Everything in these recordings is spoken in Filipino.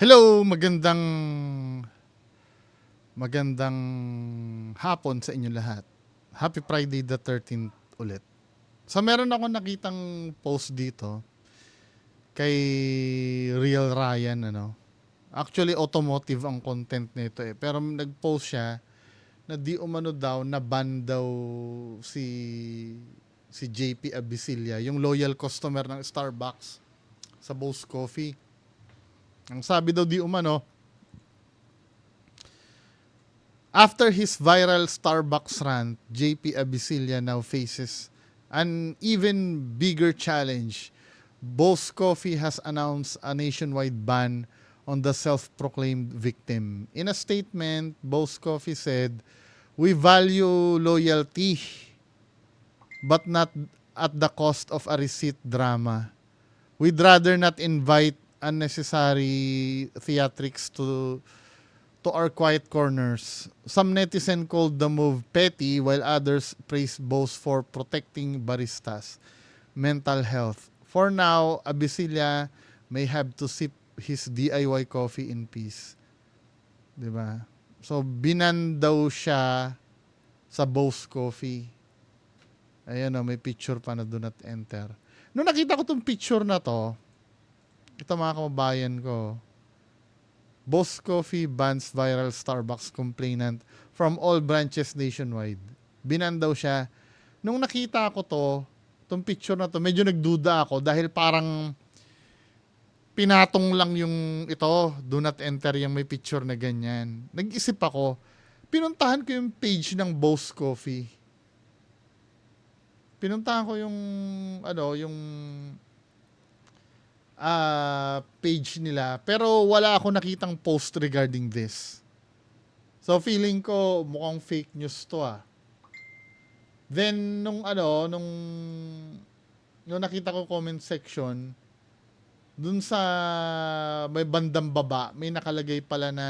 Hello, magandang magandang hapon sa inyo lahat. Happy Friday the 13th ulit. So meron ako nakitang post dito kay Real Ryan ano. Actually automotive ang content nito eh, pero nag-post siya na di umano daw na ban daw si si JP Abisilia, yung loyal customer ng Starbucks sa Boss Coffee. Ang sabi daw di umano, after his viral Starbucks rant, JP Abisilia now faces an even bigger challenge. Boss Coffee has announced a nationwide ban on the self-proclaimed victim. In a statement, Boss Coffee said, "We value loyalty, but not at the cost of a receipt drama. We'd rather not invite unnecessary theatrics to to our quiet corners. Some netizen called the move petty while others praised Bose for protecting baristas' mental health. For now, Abisilia may have to sip his DIY coffee in peace. 'Di ba? So binan daw siya sa Bose Coffee. Ayan o, may picture pa na do not enter. Nung nakita ko tong picture na to, ito mga kababayan ko, Boss Coffee bans viral Starbucks complainant from all branches nationwide. Binan daw siya. Nung nakita ko to, tong picture na to, medyo nagduda ako dahil parang pinatong lang yung ito, do not enter yung may picture na ganyan. Nag-isip ako, pinuntahan ko yung page ng Boss Coffee. Pinuntahan ko yung, ano, yung ah page nila pero wala ako nakitang post regarding this. So feeling ko mukhang fake news to ah. Then nung ano nung nung nakita ko comment section dun sa may bandang baba may nakalagay pala na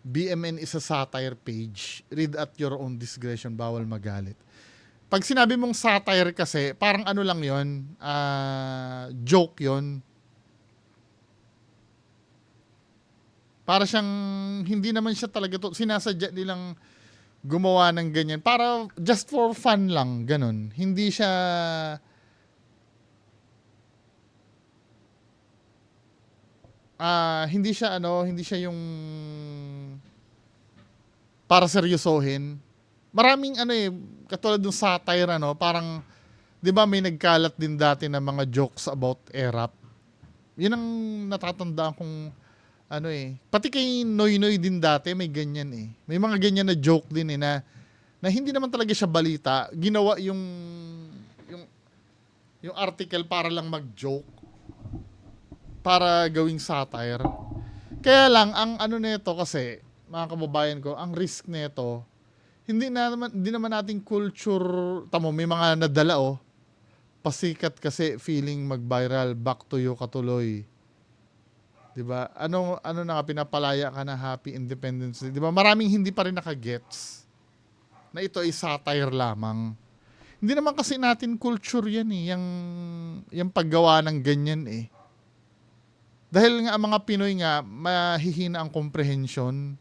BMN is a satire page. Read at your own discretion, bawal magalit. Pag sinabi mong satire kasi, parang ano lang yon ah joke yon Para siyang, hindi naman siya talaga to, sinasadya nilang gumawa ng ganyan. Para just for fun lang, ganun. Hindi siya, ah hindi siya ano, hindi siya yung para seryosohin. Maraming ano eh, katulad ng satire ano, parang 'di ba may nagkalat din dati na mga jokes about erap. 'Yun ang natatandaan kong ano eh. Pati kay Noy Noy din dati may ganyan eh. May mga ganyan na joke din eh na na hindi naman talaga siya balita. Ginawa yung yung yung article para lang mag-joke. Para gawing satire. Kaya lang ang ano nito kasi mga kababayan ko, ang risk nito hindi na naman hindi naman nating culture tamo may mga nadala oh. Pasikat kasi feeling mag-viral back to you katuloy. 'di ba? Ano ano na pinapalaya ka na happy independence 'di ba? Maraming hindi pa rin nakagets na ito ay satire lamang. Hindi naman kasi natin culture yan eh. Yung yung paggawa ng ganyan eh. Dahil nga ang mga Pinoy nga mahihina ang comprehension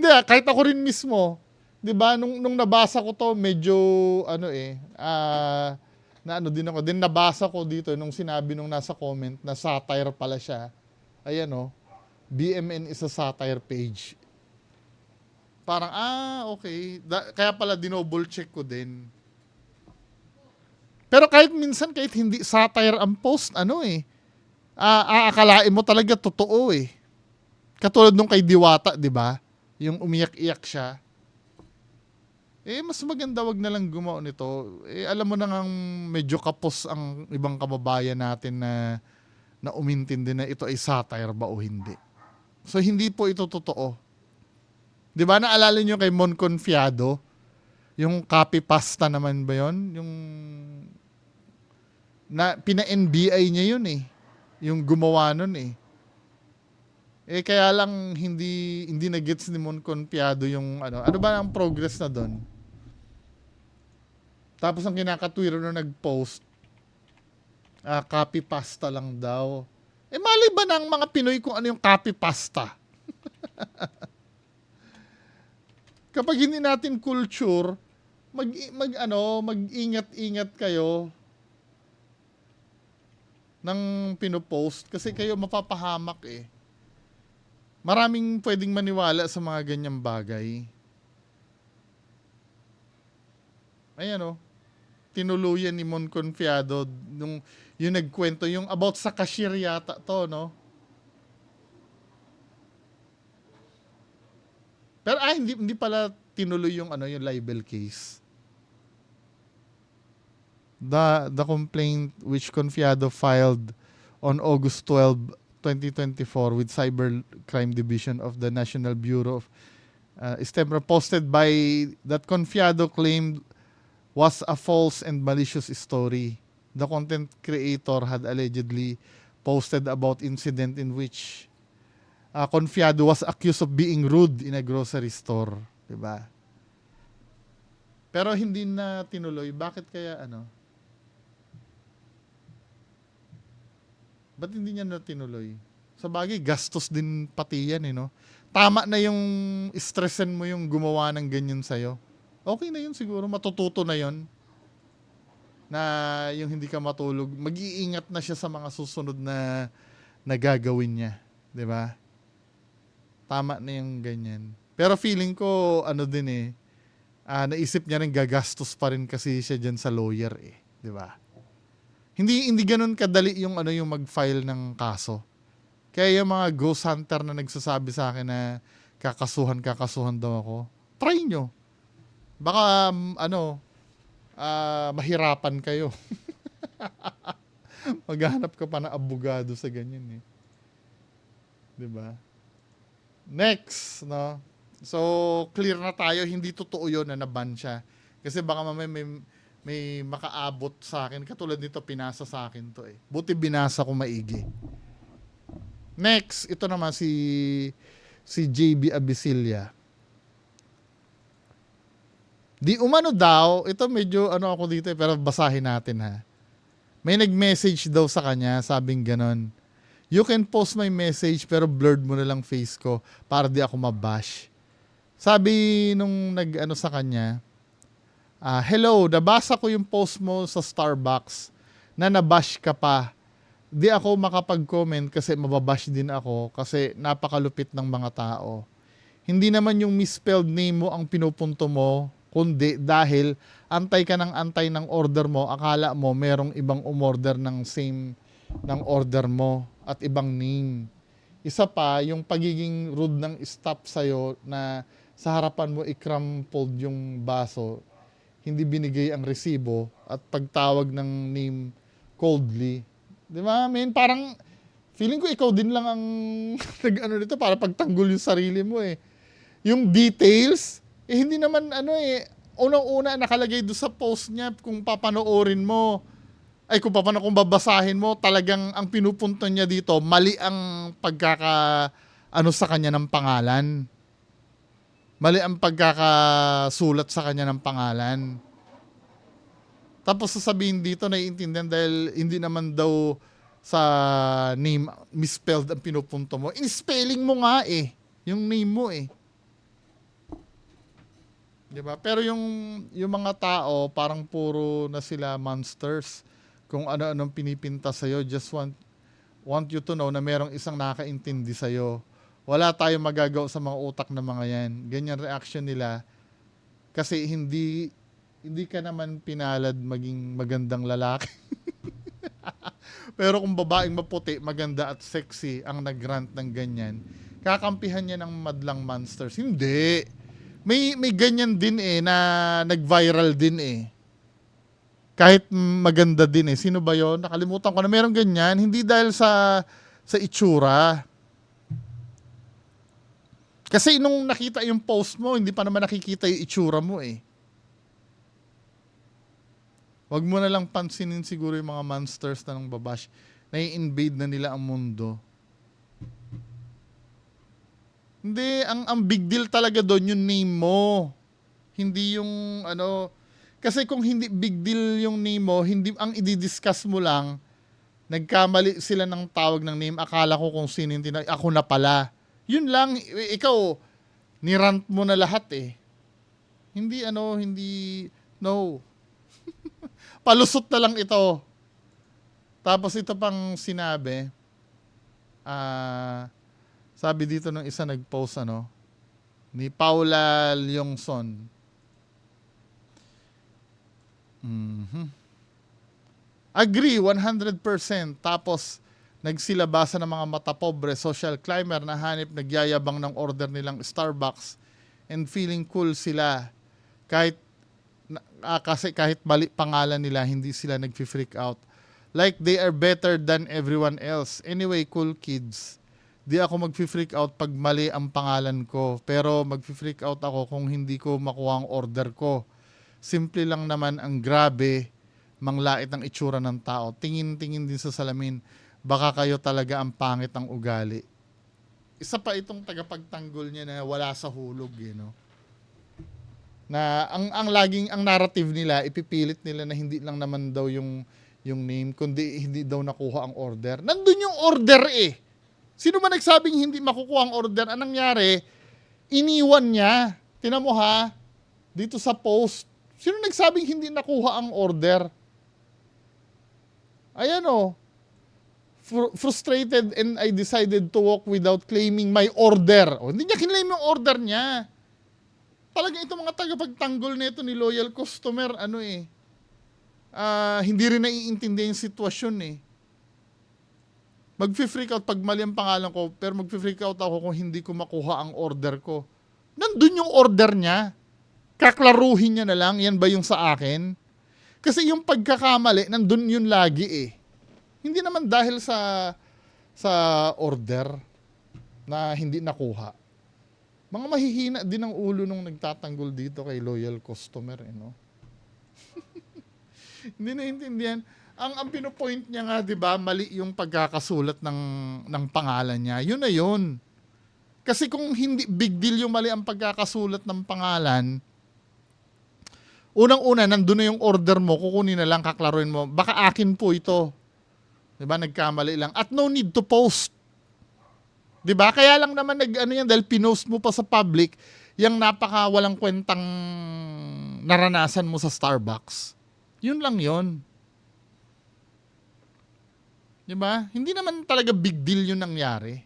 hindi ah, kahit ako rin mismo, 'di ba, nung nung nabasa ko 'to, medyo ano eh, ah na ano din ako. Din nabasa ko dito nung sinabi nung nasa comment na satire pala siya. Ayan oh. BMN is a satire page. Parang ah, okay. Da- kaya pala dinoble check ko din. Pero kahit minsan kahit hindi satire ang post, ano eh, ah, aakalain mo talaga totoo eh. Katulad nung kay Diwata, 'di ba? Yung umiyak-iyak siya, eh mas maganda wag na lang gumawa nito. Eh alam mo na ngang medyo kapos ang ibang kababayan natin na na umintindi na ito ay satire ba o hindi. So hindi po ito totoo. 'Di ba naalala niyo kay Mon Confiado? Yung copy pasta naman ba 'yon? Yung na pina-NBI niya yun eh. Yung gumawa nun eh. Eh kaya lang hindi hindi na gets ni Mon Confiado yung ano. Ano ba ang progress na doon? Tapos ang kinakatwiro na nag-post, ah, copy pasta lang daw. Eh mali ba ng mga Pinoy kung ano yung copy pasta? Kapag hindi natin culture, mag, mag ano, mag-ingat-ingat kayo ng pinopost kasi kayo mapapahamak eh. Maraming pwedeng maniwala sa mga ganyang bagay. Ayan oh. Tinuluyan ni Mon Confiado nung yung nagkwento yung about sa cashier yata to, no? Pero ah, hindi, hindi pala tinuloy yung ano yung libel case. The the complaint which Confiado filed on August 12, 2024 with Cybercrime Division of the National Bureau of uh, Istemra posted by that Confiado claimed was a false and malicious story. The content creator had allegedly posted about incident in which uh, Confiado was accused of being rude in a grocery store, 'di ba? Pero hindi na tinuloy. Bakit kaya ano? Ba't hindi niya na tinuloy? Sa bagay, gastos din pati yan eh, no? Tama na yung stressin mo yung gumawa ng ganyan sa'yo. Okay na yun siguro, matututo na yun. Na yung hindi ka matulog, mag-iingat na siya sa mga susunod na nagagawin niya. 'di ba? Tama na yung ganyan. Pero feeling ko, ano din eh, ah, naisip niya rin gagastos pa rin kasi siya dyan sa lawyer eh. 'di ba? Hindi hindi ganoon kadali yung ano yung mag-file ng kaso. Kaya yung mga ghost hunter na nagsasabi sa akin na kakasuhan kakasuhan daw ako. Try nyo. Baka um, ano ah, mahirapan kayo. Maghanap ka pa ng abogado sa ganyan eh. 'Di ba? Next, no? So, clear na tayo, hindi totoo 'yon na naban siya. Kasi baka mamaya may may makaabot sa akin. Katulad nito, pinasa sa akin to eh. Buti binasa ko maigi. Next, ito naman si si JB Abisilia. Di umano daw, ito medyo ano ako dito eh, pero basahin natin ha. May nag-message daw sa kanya, sabing ganon. You can post my message pero blurred mo na lang face ko para di ako mabash. Sabi nung nag-ano sa kanya, Ah, hello, nabasa ko yung post mo sa Starbucks na nabash ka pa. Di ako makapag-comment kasi mababash din ako kasi napakalupit ng mga tao. Hindi naman yung misspelled name mo ang pinupunto mo, kundi dahil antay ka ng antay ng order mo, akala mo merong ibang umorder ng same ng order mo at ibang name. Isa pa, yung pagiging rude ng staff sa'yo na sa harapan mo i-crumpled yung baso, hindi binigay ang resibo at pagtawag ng name coldly. Di ba? I mean, parang feeling ko ikaw din lang ang nag-ano nito para pagtanggol yung sarili mo eh. Yung details, eh hindi naman ano eh, unang-una nakalagay doon sa post niya kung papanoorin mo, ay kung papano kung babasahin mo, talagang ang pinupunto niya dito, mali ang pagkaka ano sa kanya ng pangalan. Mali ang pagkakasulat sa kanya ng pangalan. Tapos sasabihin dito, naiintindihan dahil hindi naman daw sa name misspelled ang pinupunto mo. In-spelling mo nga eh. Yung name mo eh. 'Di ba? Pero yung yung mga tao parang puro na sila monsters. Kung ano-anong pinipinta sa just want want you to know na merong isang nakakaintindi sa wala tayong magagawa sa mga utak ng mga yan. Ganyan reaction nila. Kasi hindi hindi ka naman pinalad maging magandang lalaki. Pero kung babaeng maputi, maganda at sexy ang nag-grant ng ganyan, kakampihan niya ng madlang monsters. Hindi. May may ganyan din eh na nag-viral din eh. Kahit maganda din eh. Sino ba 'yon? Nakalimutan ko na meron ganyan. Hindi dahil sa sa itsura. Kasi nung nakita yung post mo, hindi pa naman nakikita yung itsura mo eh. Huwag mo na lang pansinin siguro yung mga monsters na nang babash. Nai-invade na nila ang mundo. Hindi, ang, ang big deal talaga doon yung name mo. Hindi yung ano... Kasi kung hindi big deal yung name mo, hindi, ang i-discuss mo lang nagkamali sila ng tawag ng name, akala ko kung sino yung tina- ako na pala. Yun lang, ikaw, nirant mo na lahat eh. Hindi ano, hindi, no. Palusot na lang ito. Tapos ito pang sinabi, ah, sabi dito ng isa nag-post ano, ni Paula Lyongson. Mhm. Agree, 100%. Tapos, nagsilabasa ng mga mata pobre, social climber na hanip nagyayabang ng order nilang Starbucks and feeling cool sila. Kahit, ah, kasi kahit mali pangalan nila, hindi sila nag-freak out. Like they are better than everyone else. Anyway, cool kids. Di ako mag-freak out pag mali ang pangalan ko. Pero mag-freak out ako kung hindi ko makuha ang order ko. Simple lang naman ang grabe manglait ng itsura ng tao. Tingin-tingin din sa salamin. Baka kayo talaga ang pangit ng ugali. Isa pa itong tagapagtanggol niya na wala sa hulog, you know. Na ang ang laging ang narrative nila ipipilit nila na hindi lang naman daw yung yung name kundi hindi daw nakuha ang order. Nandun yung order eh. Sino ba nagsabing hindi makukuha ang order? Anong nangyari? Iniwan niya. Tinan mo ha, dito sa post. Sino nagsabing hindi nakuha ang order? Ayan o. Fr- frustrated and I decided to walk without claiming my order. O, hindi niya kinlaim yung order niya. Talagang itong mga tagapagtanggol nito ni loyal customer, ano eh, ah, hindi rin naiintindi yung sitwasyon eh. Mag-freak out pag mali ang pangalan ko, pero mag-freak out ako kung hindi ko makuha ang order ko. Nandun yung order niya. Kaklaruhin niya na lang, yan ba yung sa akin? Kasi yung pagkakamali, nandun yun lagi eh. Hindi naman dahil sa sa order na hindi nakuha. Mga mahihina din ang ulo nung nagtatanggol dito kay loyal customer, eh, no? hindi naintindihan. Ang ang pinopoint niya nga, 'di ba, mali yung pagkakasulat ng ng pangalan niya. Yun na yun. Kasi kung hindi big deal yung mali ang pagkakasulat ng pangalan, unang-una nandun na yung order mo, kukunin na lang kaklaruin mo. Baka akin po ito. 'Di ba? Nagkamali lang. At no need to post. 'Di ba? Kaya lang naman nag ano yan dahil pinost mo pa sa public yung napaka walang kwentang naranasan mo sa Starbucks. Yun lang 'yon. 'Di ba? Hindi naman talaga big deal 'yung nangyari.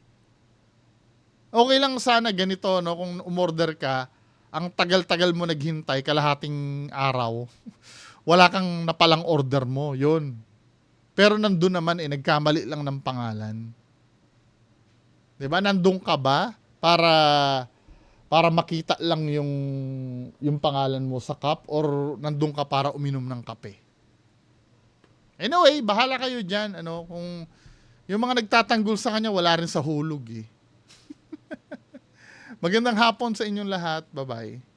Okay lang sana ganito no kung umorder ka, ang tagal-tagal mo naghintay kalahating araw. Wala kang napalang order mo, 'yun. Pero nandun naman eh nagkamali lang ng pangalan. 'Di ba? Nandun ka ba para para makita lang yung yung pangalan mo sa cup or nandun ka para uminom ng kape? Anyway, bahala kayo diyan ano kung yung mga nagtatanggol sa kanya wala rin sa hulog eh. Magandang hapon sa inyong lahat. Bye-bye.